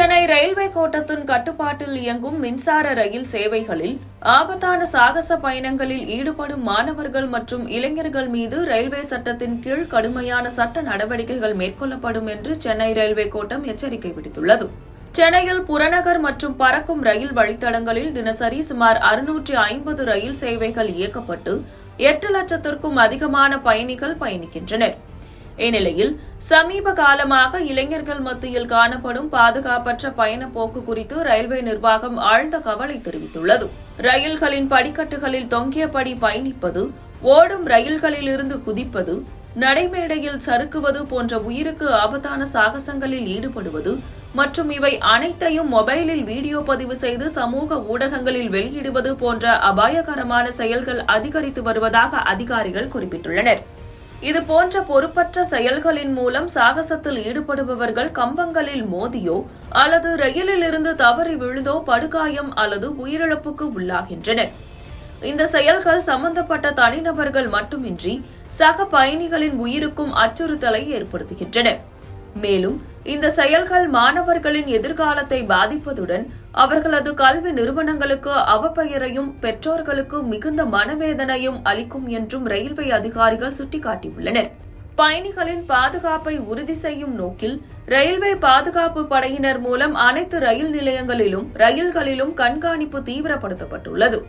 Chennai railway கோட்டத்தின் கட்டுப்பாட்டில் இயங்கும் மின்சார ரயில் சேவைகளில் ஆபத்தான சாகச பயணங்களில் ஈடுபடும் மாணவர்கள் மற்றும் இளைஞர்கள் மீது ரயில்வே சட்டத்தின் கீழ் கடுமையான சட்ட நடவடிக்கைகள் மேற்கொள்ளப்படும் என்று சென்னை ரயில்வே கோட்டம் எச்சரிக்கை விடுத்துள்ளது. சென்னையில் புறநகர் மற்றும் பறக்கும் ரயில் வழித்தடங்களில் தினசரி சுமார் அறுநூற்றி ஐம்பது ரயில் சேவைகள் இயக்கப்பட்டு எட்டு லட்சத்திற்கும் அதிகமான பயணிகள் பயணிக்கின்றனர். இந்நிலையில் சமீப காலமாக இளைஞர்கள் மத்தியில் காணப்படும் பாதுகாப்பற்ற பயண போக்கு குறித்து ரயில்வே நிர்வாகம் ஆழ்ந்த கவலை தெரிவித்துள்ளது. ரயில்களின் படிக்கட்டுகளில் தொங்கியபடி பயணிப்பது ஓடும் ரயில்களில் இருந்து குதிப்பது நடைமேடையில் சறுக்குவது போன்ற உயிருக்கு ஆபத்தான சாகசங்களில் ஈடுபடுவது மற்றும் இவை அனைத்தையும் மொபைலில் வீடியோ பதிவு செய்து சமூக ஊடகங்களில் வெளியிடுவது போன்ற அபாயகரமான செயல்கள் அதிகரித்து வருவதாக அதிகாரிகள் குறிப்பிட்டுள்ளனர். இது போன்ற பொறுப்பற்ற செயல்களின் மூலம் சாகசத்தில் ஈடுபடுபவர்கள் கம்பங்களில் மோதியோ அல்லது ரயிலில் இருந்து தவறி விழுந்தோ படுகாயம் அல்லது உயிரிழப்புக்கு உள்ளாகின்றனர். இந்த செயல்கள் சம்பந்தப்பட்ட தனிநபர்கள் மட்டுமின்றி சக பயணிகளின் உயிருக்கும் அச்சுறுத்தலை ஏற்படுத்துகின்றன. மேலும் இந்த செயல்கள் மாணவர்களின் எதிர்காலத்தை பாதிப்பதுடன் அவர்களது கல்வி நிறுவனங்களுக்கு அவப்பெயரையும் பெற்றோர்களுக்கு மிகுந்த மனவேதனையும் அளிக்கும் என்றும் ரயில்வே அதிகாரிகள் சுட்டிக்காட்டியுள்ளனர். பயணிகளின் பாதுகாப்பை உறுதி செய்யும் நோக்கில் ரயில்வே பாதுகாப்பு படையினர் மூலம் அனைத்து ரயில் நிலையங்களிலும் ரயில்களிலும் கண்காணிப்பு தீவிரப்படுத்தப்பட்டுள்ளது.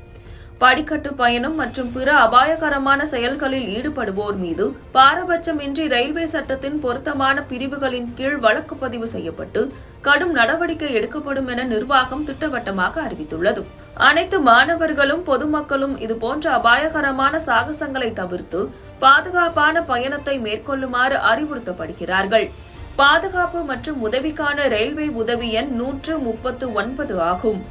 படிக்கட்டு பயணம் மற்றும் பிற அபாயகரமான செயல்களில் ஈடுபடுவோர் மீது பாரபட்சமின்றி ரயில்வே சட்டத்தின் பொருத்தமான பிரிவுகளின் கீழ் வழக்கு பதிவு செய்யப்பட்டு கடும் நடவடிக்கை எடுக்கப்படும் என நிர்வாகம் திட்டவட்டமாக அறிவித்துள்ளது. அனைத்து மாணவர்களும் பொதுமக்களும் இதுபோன்ற அபாயகரமான சாகசங்களை தவிர்த்து பாதுகாப்பான பயணத்தை மேற்கொள்ளுமாறு அறிவுறுத்தப்படுகிறார்கள். பாதுகாப்பு மற்றும் உதவிக்கான ரயில்வே உதவி எண் நூற்று முப்பத்து ஒன்பது ஆகும்.